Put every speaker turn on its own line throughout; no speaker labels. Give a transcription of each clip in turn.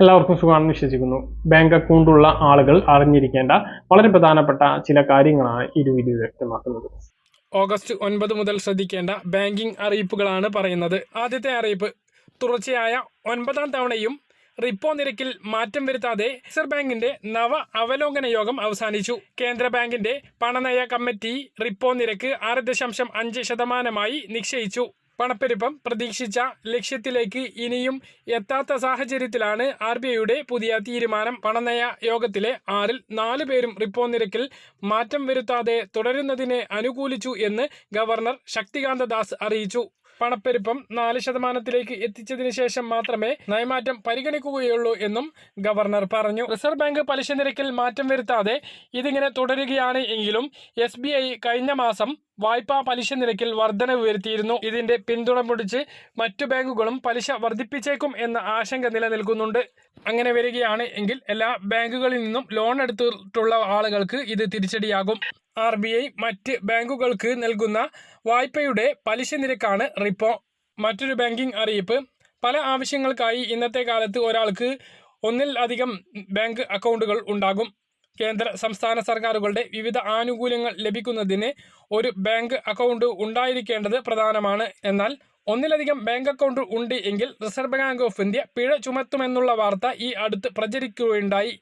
എല്ലാവർക്കും സുഖമാണെന്ന് വിശ്വസിക്കുന്നു. ബാങ്ക് അക്കൗണ്ടുള്ള ആളുകൾ അറിഞ്ഞിരിക്കേണ്ട വളരെ പ്രധാനപ്പെട്ട ചില കാര്യങ്ങളാണ് ഈ വീഡിയോ വ്യക്തമാക്കുന്നത്.
ഓഗസ്റ്റ് ഒൻപത് മുതൽ ശ്രദ്ധിക്കേണ്ട ബാങ്കിംഗ് അറിയിപ്പുകളാണ് പറയുന്നത്. ആദ്യത്തെ അറിയിപ്പ് തുടർച്ചയായ ഒൻപതാം തവണയും റിപ്പോ നിരക്കിൽ മാറ്റം വരുത്താതെ റിസർവ് ബാങ്കിന്റെ നവ അവലോകന യോഗം അവസാനിച്ചു. കേന്ദ്ര ബാങ്കിന്റെ പണനയ കമ്മിറ്റി റിപ്പോ നിരക്ക് ആറ് ദശാംശം അഞ്ച് ശതമാനമായി നിശ്ചയിച്ചു. പണപ്പെരുപ്പം പ്രതീക്ഷിച്ച ലക്ഷ്യത്തിലേക്ക് ഇനിയും എത്താത്ത സാഹചര്യത്തിലാണ് ആർ ബി ഐയുടെ പുതിയ തീരുമാനം. പണനയ യോഗത്തിലെ ആറിൽ നാല് പേരും റിപ്പോ നിരക്കിൽ മാറ്റം വരുത്താതെ തുടരുന്നതിനെ അനുകൂലിച്ചു എന്ന് ഗവർണർ ശക്തികാന്ത ദാസ് അറിയിച്ചു. പണപ്പെരുപ്പം നാല് ശതമാനത്തിലേക്ക് എത്തിച്ചതിന് ശേഷം മാത്രമേ നയമാറ്റം പരിഗണിക്കുകയുള്ളൂ എന്നും ഗവർണർ പറഞ്ഞു. റിസർവ് ബാങ്ക് പലിശ നിരക്കിൽ മാറ്റം വരുത്താതെ ഇതിങ്ങനെ തുടരുകയാണ് എങ്കിലും എസ് കഴിഞ്ഞ മാസം വായ്പാ പലിശ നിരക്കിൽ വർധനവ് വരുത്തിയിരുന്നു. ഇതിന്റെ പിന്തുണ മുടിച്ച് മറ്റു ബാങ്കുകളും പലിശ വർദ്ധിപ്പിച്ചേക്കും എന്ന ആശങ്ക നിലനിൽക്കുന്നുണ്ട്. അങ്ങനെ വരികയാണ് എങ്കിൽ എല്ലാ ബാങ്കുകളിൽ നിന്നും ലോൺ എടുത്തിട്ടുള്ള ആളുകൾക്ക് ഇത് തിരിച്ചടിയാകും. ആർ ബി ഐ മറ്റ് ബാങ്കുകൾക്ക് നൽകുന്ന വായ്പയുടെ പലിശ നിരക്കാണ് റിപ്പോ. മറ്റൊരു ബാങ്കിംഗ് അറിയിപ്പ്. പല ആവശ്യങ്ങൾക്കായി ഇന്നത്തെ കാലത്ത് ഒരാൾക്ക് ഒന്നിൽ അധികം ബാങ്ക് അക്കൗണ്ടുകൾ ഉണ്ടാകും. കേന്ദ്ര സംസ്ഥാന സർക്കാരുകളുടെ വിവിധ ആനുകൂല്യങ്ങൾ ലഭിക്കുന്നതിന് ഒരു ബാങ്ക് അക്കൗണ്ട് ഉണ്ടായിരിക്കേണ്ടത് പ്രധാനമാണ്. എന്നാൽ ഒന്നിലധികം ബാങ്ക് അക്കൗണ്ട് ഉണ്ട് എങ്കിൽ റിസർവ് ബാങ്ക് ഓഫ് ഇന്ത്യ പിഴ ചുമത്തുമെന്നുള്ള വാർത്ത ഈ അടുത്ത് പ്രചരിക്കുകയുണ്ടായി.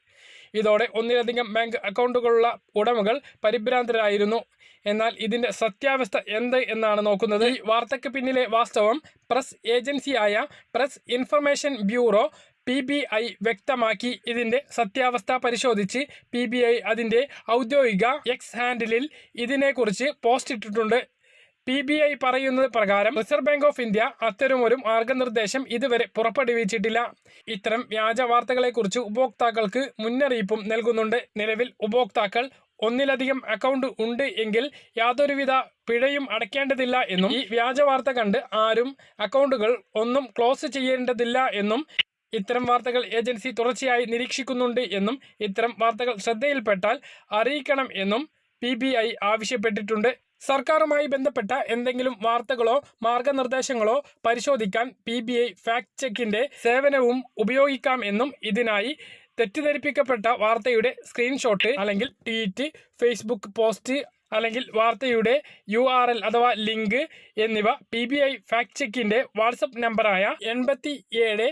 ഇതോടെ ഒന്നിലധികം ബാങ്ക് അക്കൗണ്ടുകളുള്ള ഉടമകൾ പരിഭ്രാന്തരായിരുന്നു. എന്നാൽ ഇതിന്റെ സത്യാവസ്ഥ എന്ത് എന്നാണ് നോക്കുന്നത്. ഈ വാർത്തയ്ക്ക് പിന്നിലെ വാസ്തവം പ്രസ് ഏജൻസിയായ press information bureau P B I വ്യക്തമാക്കി. ഇതിന്റെ സത്യാവസ്ഥ പരിശോധിച്ച് പി ബി ഐ അതിന്റെ ഔദ്യോഗിക എക്സ് ഹാൻഡിലിൽ ഇതിനെക്കുറിച്ച് പോസ്റ്റ് ഇട്ടിട്ടുണ്ട്. പി ബി ഐ പറയുന്നത് പ്രകാരം റിസർവ് ബാങ്ക് ഓഫ് ഇന്ത്യ അത്തരമൊരു മാർഗനിർദ്ദേശം ഇതുവരെ പുറപ്പെടുവിച്ചിട്ടില്ല. ഇത്തരം വ്യാജ വാർത്തകളെക്കുറിച്ച് ഉപഭോക്താക്കൾക്ക് മുന്നറിയിപ്പും നൽകുന്നുണ്ട്. നിലവിൽ ഉപഭോക്താക്കൾ ഒന്നിലധികം അക്കൗണ്ട് ഉണ്ട് എങ്കിൽ യാതൊരുവിധ പിഴയും അടയ്ക്കേണ്ടതില്ല എന്നും ഈ വ്യാജ വാർത്ത കണ്ട് ആരും അക്കൗണ്ടുകൾ ഒന്നും ക്ലോസ് ചെയ്യേണ്ടതില്ല എന്നും ഇത്തരം വാർത്തകൾ ഏജൻസി തുടർച്ചയായി നിരീക്ഷിക്കുന്നുണ്ട് എന്നും ഇത്തരം വാർത്തകൾ ശ്രദ്ധയിൽപ്പെട്ടാൽ അറിയിക്കണം എന്നും പി ബി ഐ ആവശ്യപ്പെട്ടിട്ടുണ്ട്. സർക്കാരുമായി ബന്ധപ്പെട്ട എന്തെങ്കിലും വാർത്തകളോ മാർഗനിർദ്ദേശങ്ങളോ പരിശോധിക്കാൻ പി ബി ഐ ഫാക്ട് ചെക്കിന്റെ സേവനവും ഉപയോഗിക്കാം എന്നും ഇതിനായി തെറ്റിദ്ധരിപ്പിക്കപ്പെട്ട വാർത്തയുടെ സ്ക്രീൻഷോട്ട് അല്ലെങ്കിൽ ട്വീറ്റ് ഫേസ്ബുക്ക് പോസ്റ്റ് അല്ലെങ്കിൽ വാർത്തയുടെ യു ആർ എൽ അഥവാ ലിങ്ക് എന്നിവ പി ബി ഐ ഫാക്ട് ചെക്കിന്റെ വാട്സപ്പ് നമ്പറായ എൺപത്തി ഏഴ്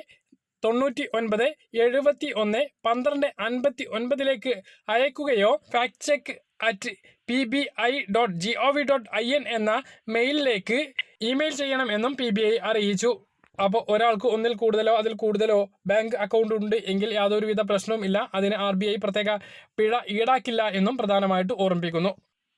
തൊണ്ണൂറ്റി ഒൻപത് എഴുപത്തി ഒന്ന് പന്ത്രണ്ട് അൻപത്തി ഒൻപതിലേക്ക് അയക്കുകയോ fact check at P B I dot G O V dot I N എന്ന മെയിലിലേക്ക് ഇമെയിൽ ചെയ്യണമെന്നും പി ബി ഐ അറിയിച്ചു. അപ്പോൾ ഒരാൾക്ക് ഒന്നിൽ കൂടുതലോ അതിൽ കൂടുതലോ ബാങ്ക് അക്കൗണ്ട് ഉണ്ട് എങ്കിൽ യാതൊരുവിധ പ്രശ്നവും ഇല്ല. അതിന് ആർ ബി ഐ പ്രത്യേക പിഴ ഈടാക്കില്ല എന്നും പ്രധാനമായിട്ട് ഓർമ്മിപ്പിക്കുന്നു.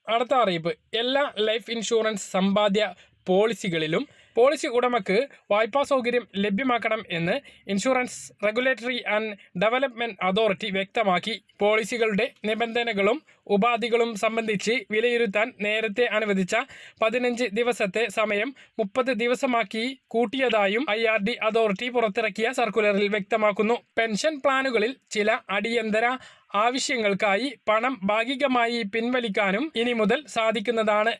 അടുത്ത അറിയിപ്പ്. എല്ലാ ലൈഫ് ഇൻഷുറൻസ് സമ്പാദ്യ പോളിസികളിലും പോളിസി ഉടമക്ക് വായ്പാ സൗകര്യം ലഭ്യമാക്കണം എന്ന് insurance regulatory and development authority വ്യക്തമാക്കി. പോളിസികളുടെ നിബന്ധനകളും ഉപാധികളും സംബന്ധിച്ച് വിലയിരുത്താൻ നേരത്തെ അനുവദിച്ച പതിനഞ്ച് ദിവസത്തെ സമയം മുപ്പത് ദിവസമാക്കി കൂട്ടിയതായും ഐ ആർ ഡി അതോറിറ്റി പുറത്തിറക്കിയ സർക്കുലറിൽ വ്യക്തമാക്കുന്നു. പെൻഷൻ പ്ലാനുകളിൽ ചില അടിയന്തര ആവശ്യങ്ങൾക്കായി പണം ഭാഗികമായി പിൻവലിക്കാനും ഇനി മുതൽ സാധിക്കുന്നതാണ്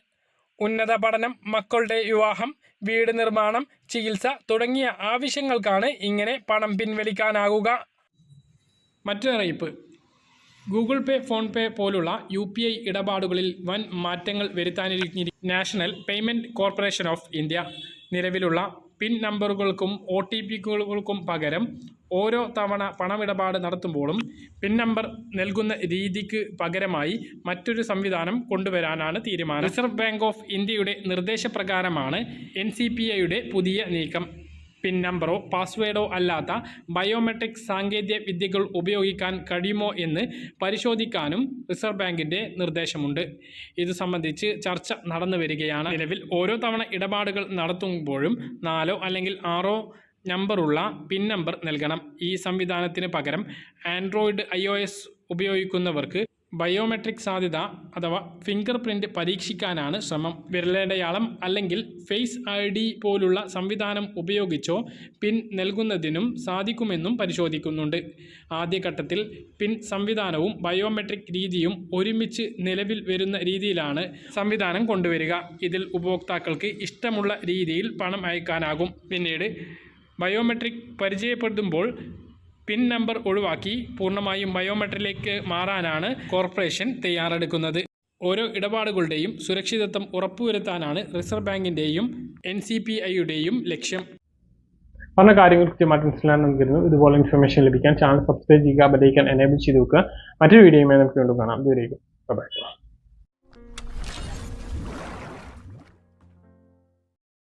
ഉന്നത പഠനം മക്കളുടെ വിവാഹം വീട് നിർമ്മാണം ചികിത്സ തുടങ്ങിയ ആവശ്യങ്ങൾക്കാണ് ഇങ്ങനെ പണം പിൻവലിക്കാനാകുക മറ്റൊരറിയിപ്പ്. ഗൂഗിൾ പേ ഫോൺ പേ പോലുള്ള യു പി ഐ ഇടപാടുകളിൽ വൻ മാറ്റങ്ങൾ വരുത്താനിരിക്കുന്ന national payment corporation of India നിലവിലുള്ള പിൻ നമ്പറുകൾക്കും ഒ ടി പികൾക്കും പകരം ഓരോ തവണ പണമിടപാട് നടത്തുമ്പോഴും പിൻ നമ്പർ നൽകുന്ന രീതിക്ക് പകരമായി മറ്റൊരു സംവിധാനം കൊണ്ടുവരാനാണ് തീരുമാനം. റിസർവ് ബാങ്ക് ഓഫ് ഇന്ത്യയുടെ നിർദ്ദേശപ്രകാരമാണ് എൻ പുതിയ നീക്കം. പിൻ നമ്പറോ പാസ്വേഡോ അല്ലാത്ത ബയോമെട്രിക് സാങ്കേതിക വിദ്യകൾ ഉപയോഗിക്കാൻ കഴിയുമോ എന്ന് പരിശോധിക്കാനും റിസർവ് ബാങ്കിന്റെ നിർദ്ദേശമുണ്ട്. ഇത് സംബന്ധിച്ച് ചർച്ച നടന്നു വരികയാണ്. നിലവിൽ ഓരോ തവണ ഇടപാടുകൾ നടത്തുമ്പോഴും നാലോ അല്ലെങ്കിൽ ആറോ നമ്പറുള്ള പിൻ നമ്പർ നൽകണം. ഈ സംവിധാനത്തിന് പകരം ആൻഡ്രോയിഡ് ഐ ഉപയോഗിക്കുന്നവർക്ക് ബയോമെട്രിക് സാധ്യത അഥവാ ഫിംഗർ പ്രിന്റ് പരീക്ഷിക്കാനാണ് ശ്രമം. വിരലടയാളം അല്ലെങ്കിൽ ഫേസ് ഐ ഡി പോലുള്ള സംവിധാനം ഉപയോഗിച്ചോ പിൻ നൽകുന്നതിനും സാധിക്കുമെന്നും പരിശോധിക്കുന്നുണ്ട്. ആദ്യഘട്ടത്തിൽ പിൻ സംവിധാനവും ബയോമെട്രിക് രീതിയും ഒരുമിച്ച് നിലവിൽ വരുന്ന രീതിയിലാണ് സംവിധാനം കൊണ്ടുവരിക. ഇതിൽ ഉപഭോക്താക്കൾക്ക് ഇഷ്ടമുള്ള രീതിയിൽ പണം അയക്കാനാകും. പിന്നീട് ബയോമെട്രിക് പരിചയപ്പെടുമ്പോൾ പിൻ നമ്പർ ഒഴിവാക്കി പൂർണമായും ബയോമെട്രിലേക്ക് മാറാനാണ് കോർപ്പറേഷൻ തയ്യാറെടുക്കുന്നത്. ഓരോ ഇടപാടുകളുടെയും സുരക്ഷിതത്വം ഉറപ്പുവരുത്താനാണ് റിസർവ് ബാങ്കിന്റെയും എൻ സി പി ഐയുടെയും ലക്ഷ്യം.
പറഞ്ഞ കാര്യങ്ങൾ കൃത്യമായിട്ട് മനസ്സിലാക്കാൻ നമുക്കിരുന്നു ഇതുപോലെ ഇൻഫർമേഷൻ ലഭിക്കാൻ ചാനൽ സബ്സ്ക്രൈബ് ചെയ്യുക ബെലൈക്കൻ എനേബിൾ ചെയ്ത് വെക്കുക. മറ്റൊരു വീഡിയോയുമായി നമുക്ക് വീണ്ടും കാണാം. ദൂരേക്കും ബൈ